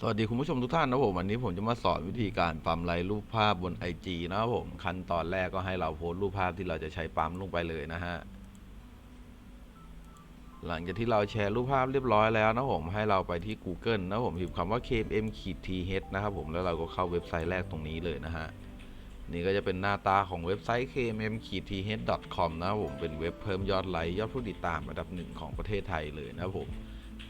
สวัสดีคุณผู้ชมทุกท่านนะผมวันนี้ผมจะมาสอนวิธีการปั๊มไลรูปภาพบน IG นะครับผมขั้นตอนแรกก็ให้เราโพสรูปภาพที่เราจะใช้ปั๊มลงไปเลยนะฮะหลังจากที่เราแชร์รูปภาพเรียบร้อยแล้วนะผมให้เราไปที่ Google นะผมพิมพ์คำว่า kmm th นะครับผมแล้วเราก็เข้าเว็บไซต์แรกตรงนี้เลยนะฮะนี่ก็จะเป็นหน้าตาของเว็บไซต์ kmm th com นะครับผมเป็นเว็บเพิ่มยอดไลค์ยอดผู้ติดตามอันดับหนึ่งของประเทศไทยเลยนะครับผม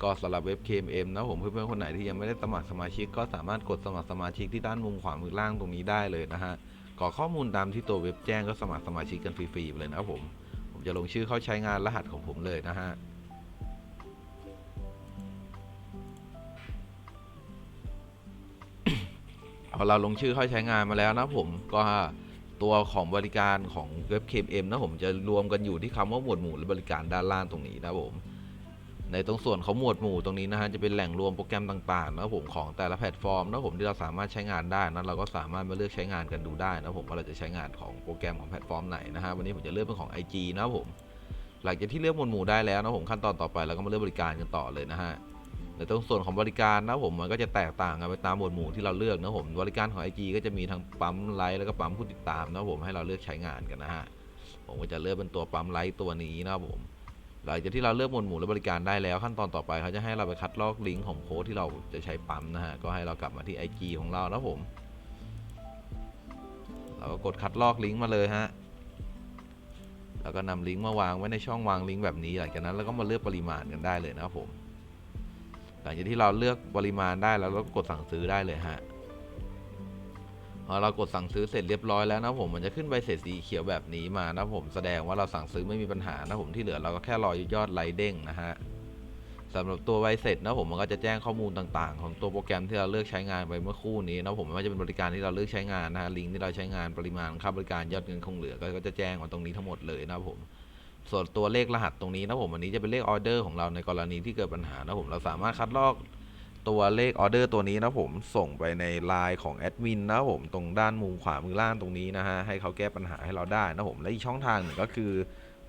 ก็สำหรับเว็บ KMM นะผมเพื่อนๆคนไหนที่ยังไม่ได้สมัครสมาชิก ก็สามารถกดสมัครสมาชิกที่ด้านมุมขวามือล่างตรงนี้ได้เลยนะฮะกรอกข้อมูลตามที่ตัวเว็บแจ้งก็สมัครสมาชิกกันฟรีๆเลยนะครับผม ผมจะลงชื่อเข้าใช้งานรหัสของผมเลยนะฮะพอเราลงชื่อเข้าใช้งานมาแล้วนะผมก็ตัวของบริการของเว็บ KMM นะผมจะรวมกันอยู่ที่คำว่าหมวดหมู่และบริการด้านล่างตรงนี้นะผม ในตรงส่วนเของหมวดหมู่ตรงนี้นะฮะจะเป็นแหล่งรวมโปรแกรมต่างๆนะครับผมของแต่ละแพลตฟอร์มนะครับผมที่เราสามารถใช้งานได้นะเราก็สามารถมาเลือกใช้งานกันดูได้นะครับผมว่าเราจะใช้งานของโปรแกรมของแพลตฟอร์มไหนนะฮะวันนี้ผมจะเลือกเป็นของ IG นะครับผมหลังจากที่เลือกหมวดหมู่ได้แล้วนะผมขั้นตอนต่อไปเราก็มาเลือกบริการกันต่อเลยนะฮะในตรงส่วนของบริการนะผมมันก็จะแตกต่างกันไปตามหมวดหมู่ที่เราเลือกนะผมบริการของ IG ก็จะมีทั้งปั๊มไลค์แล้วก็ปั๊มผู้ติดตามนะผมให้เราเลือกใช้งานกันนะฮะผมก็จะเลือกเป็นตัวปั๊มไลค์ตัวนี้นะผม หลังจากที่เราเลือกหมวดหมู่และบริการได้แล้วขั้นตอนต่อไปเขาจะให้เราไปคัดลอกลิงก์ของโค้ดที่เราจะใช้ปั๊มนะฮะก็ให้เรากลับมาที่ IG ของเรานะผมเราก็กดคัดลอกลิงก์มาเลยฮะแล้วก็นำลิงก์มาวางไว้ในช่องวางลิงก์แบบนี้หลังจากนั้นเราก็มาเลือกปริมาณกันได้เลยนะครับผม หลังจากที่เราเลือกปริมาณได้แล้วเราก็กดสั่งซื้อได้เลยฮะ พอเรากดสั่งซื้อเสร็จเรียบร้อยแล้วนะผมมันจะขึ้นใบเสร็จสีเขียวแบบนี้มานะผมแสดงว่าเราสั่งซื้อไม่มีปัญหานะผมที่เหลือเราก็แค่รอยอดไลเด้งนะฮะสำหรับตัวใบเสร็จนะผมมันก็จะแจ้งข้อมูลต่างๆ ของตัวโปรแกรมที่เราเลือกใช้งานไปเมื่อคู่นี้นะผมไม่ว่าจะเป็นบริการที่เราเลือกใช้งานนะฮะลิงก์ที่เราใช้งานปริมาณค่าบริการยอดเงินคงเหลือก็จะแจ้งมาตรงนี้ทั้งหมดเลยนะผมส่วนตัวเลขรหัสตรงนี้นะผมอันนี้จะเป็นเลขออเดอร์ของเราในกรณีที่เกิดปัญหานะผมเราสามารถคัดลอก ตัวเลขออเดอร์ตัวนี้นะผมส่งไปในไลน์ของแอดมินนะผมตรงด้านมุมขวามือล่างตรงนี้นะฮะให้เขาแก้ปัญหาให้เราได้นะผมและอีกช่องทางหนึ่งก็คือ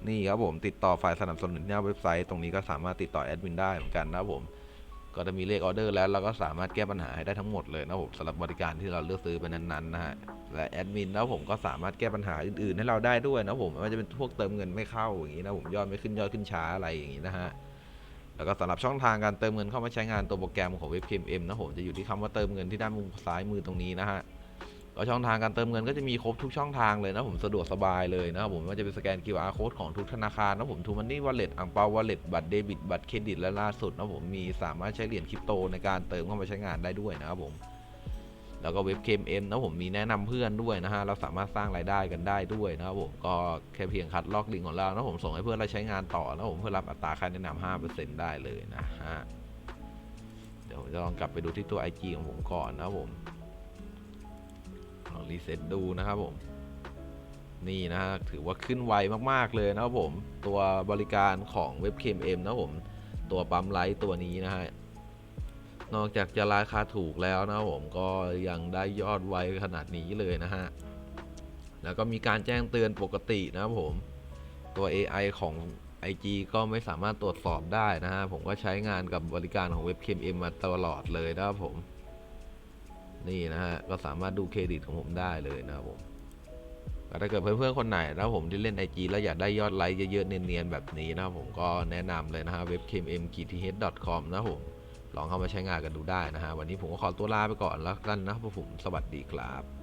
นี่ครับผมติดต่อฝ่ายสนับสนุนที่หน้าเว็บไซต์ตรงนี้ก็สามารถติดต่อแอดมินได้เหมือนกันนะผมก็จะมีเลขออเดอร์แล้วเราก็สามารถแก้ปัญหาให้ได้ทั้งหมดเลยนะผมสำหรับบริการที่เราเลือกซื้อไปนั้นๆนะฮะและแอดมินนะผมก็สามารถแก้ปัญหาอื่นๆ ให้เราได้ด้วยนะผมไม่ว่าจะเป็นพวกเติมเงินไม่เข้าอย่างนี้นะผมยอดไม่ขึ้นยอดขึ้นช้าอะไรอย่างนี้นะฮะ แล้วก็สำหรับช่องทางการเติมเงินเข้ามาใช้งานตัวโปรแกรมของเว็บ KMM นะผมจะอยู่ที่คำว่าเติมเงินที่ด้านมุมซ้ายมือตรงนี้นะฮะก็ช่องทางการเติมเงินก็จะมีครบทุกช่องทางเลยนะผมสะดวกสบายเลยนะครับผมไม่ว่าจะเป็นสแกน QR code ของทุกธนาคารนะผมทูมันนี่วอลเล็ตอังเปาวอลเล็ตบัตรเดบิตบัตรเครดิตและล่าสุดนะผมมีสามารถใช้เหรียญคริปโตในการเติมเข้ามาใช้งานได้ด้วยนะครับผม แล้วก็เว็บ KMM นะผมมีแนะนำเพื่อนด้วยนะฮะเราสามารถสร้างรายได้กันได้ด้วยนะครับผมก็แค่เพียงคัดลอกลิงก์ของเรานะผมส่งให้เพื่อนเราใช้งานต่อนะผมเพื่อรับอัตราค่าแนะนำ5%ได้เลยนะฮะเดี๋ยวผมจะลองกลับไปดูที่ตัว IG ของผมก่อนนะครับผมลองรีเซ็ตดูนะครับผมนี่นะฮะถือว่าขึ้นไวมากๆเลยนะครับผมตัวบริการของเว็บ KMM นะครับผมตัวปั๊มไลท์ตัวนี้นะฮะ นอกจากจะราคาถูกแล้วนะผมก็ยังได้ยอดไวขนาดนี้เลยนะฮะ แล้วก็มีการแจ้งเตือนปกตินะผมตัว AI ของ IG ก็ไม่สามารถตรวจสอบได้นะฮะ ผมก็ใช้งานกับบริการของเว็บ KMM มาตลอดเลยนะครับผม นี่นะฮะ ก็สามารถดูเครดิตของผมได้เลยนะครับผมถ้าเกิดเพื่อนๆคนไหนนะผมที่เล่น IG แล้วอยากได้ยอดไลค์เยอะๆเนียนๆแบบนี้นะผมก็แนะนำเลยนะฮะเว็บ kmm com นะครับผม ลองเข้ามาใช้งานกันดูได้นะฮะวันนี้ผมก็ขอตัวลาไปก่อนแล้วกันนะครับผมสวัสดีครับ